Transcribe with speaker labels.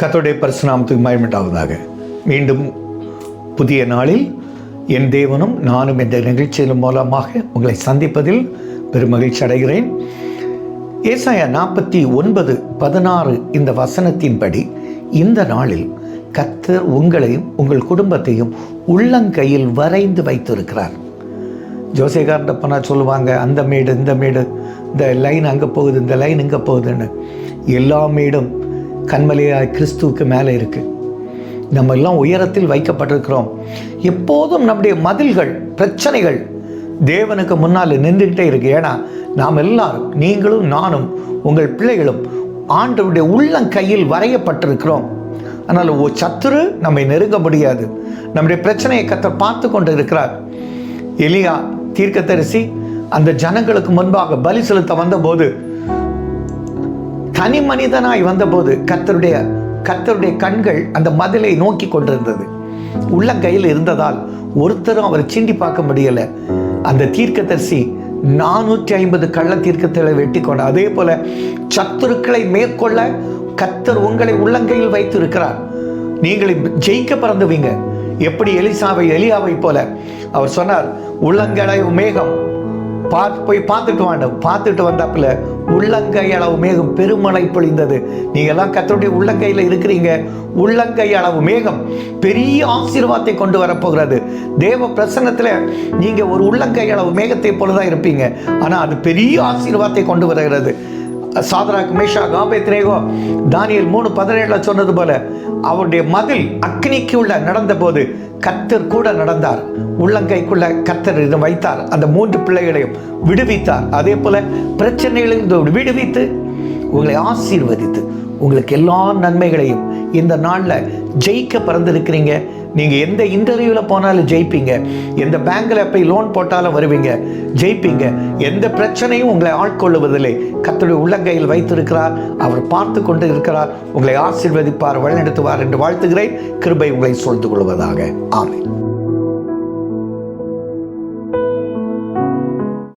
Speaker 1: கத்தோடைய பரிசுநாமத்துக்கு மயமிட்டாவதாக மீண்டும் புதிய நாளில் என் தேவனும் நானும் என்ற நிகழ்ச்சியின் மூலமாக உங்களை சந்திப்பதில் பெருமகிழ்ச்சி அடைகிறேன். ஏசாயா நாற்பத்தி ஒன்பது பதினாறு இந்த வசனத்தின்படி இந்த நாளில் கத்தர் உங்களையும் உங்கள் குடும்பத்தையும் உள்ளங்கையில் வரைந்து வைத்திருக்கிறார். ஜோசியக்கார்ட்ட போனால் சொல்லுவாங்க அந்த மேடு இந்த மேடு இந்த லைன் அங்கே போகுது இந்த லைன் இங்கே போகுதுன்னு. எல்லா மேடும் கண்மலையாய் கிறிஸ்துவுக்கு மேலே இருக்குது நம்ம எல்லாம் உயரத்தில் வைக்கப்பட்டிருக்கிறோம். எப்போதும் நம்முடைய மதில்கள் பிரச்சனைகள் தேவனுக்கு முன்னால் நின்றுக்கிட்டே இருக்கு. ஏன்னா நாம் எல்லாரும் நீங்களும் நானும் உங்கள் பிள்ளைகளும் ஆண்டவருடைய உள்ளங்கையில் வரையப்பட்டிருக்கிறோம். ஆனால் ஓ சத்துரு நம்மை நெருங்க முடியாது. நம்முடைய பிரச்சனையை கத்தர் பார்த்து கொண்டு இருக்கிறார் எலியா தீர்க்கதரிசி அந்த ஜனங்களுக்கு முன்பாக பலி செலுத்த வந்தபோது தனி மனிதனாய் வந்தபோது கத்தருடைய கத்தருடைய கண்கள் அந்த மதிலை நோக்கி கொண்டிருந்தது. உள்ளங்கையில் இருந்ததால் ஒருத்தரும் அவரை சீண்டி பார்க்க முடியல. அந்த தீர்க்கதரிசி நானூற்றி ஐம்பது கள்ள தீர்க்கத்தை வெட்டி கொண்ட அதே போல சத்துருக்களை மேற்கொள்ள கத்தர் உங்களை உள்ளங்கையில் வைத்து இருக்கிறார் நீங்கள் ஜெயிக்க பிறந்துவீங்க. எப்படி எலிசாவை எலியாவை போல. அவர் சொன்னார் உள்ளங்கை மேகம் பார்த்து போய் பார்த்துட்டு வாண்ட பார்த்துட்டு வந்தாப்புல உள்ளங்கை அளவு மேகம் பெருமழை பொழிந்தது. நீங்க எல்லாம் கத்தருடைய உள்ளங்கையில் இருக்கிறீங்க. உள்ளங்கை அளவு மேகம் பெரிய ஆசீர்வாதத்தை கொண்டு வரப்போகிறது. தேவ பிரசன்னத்தில் நீங்கள் ஒரு உள்ளங்கை அளவு மேகத்தை போலதான் இருப்பீங்க. ஆனால் அது பெரிய ஆசீர்வாதத்தை கொண்டு வருகிறது. சாதராக் மேஷா காபேத்ரேகோ தானியல் மூணு பதினேழுல சொன்னது போல அவருடைய மதில் அக்னிக்கு உள்ள நடந்த போது கத்தர் கூட நடந்தார். உள்ளங்கைக்குள்ள கத்தர் இதை வைத்தார். அந்த மூன்று பிள்ளைகளையும் விடுவித்தார். அதே போல பிரச்சனைகளையும் விடுவித்து உங்களை ஆசீர்வதித்து உங்களுக்கு எல்லா நன்மைகளையும் இந்த நாளில் ஜெயிக்க பிறந்திருக்கிறீங்க. நீங்கள் எந்த இன்டர்வியூவில் போனாலும் ஜெயிப்பீங்க. எந்த பேங்கில் போய் லோன் போட்டாலும் வருவீங்க. ஜெயிப்பீங்க. எந்த பிரச்சனையும் உங்களை ஆட்கொள்ளுவதில்லை. கத்தருடைய உள்ளங்கையில் வைத்திருக்கிறார். அவர் பார்த்து கொண்டு இருக்கிறார். உங்களை ஆசீர்வதிப்பார் வழிநடத்துவார் என்று வாழ்த்துகிறேன். கிருபை உங்களை சொல்ந்து கொள்வதாக. ஆமென்.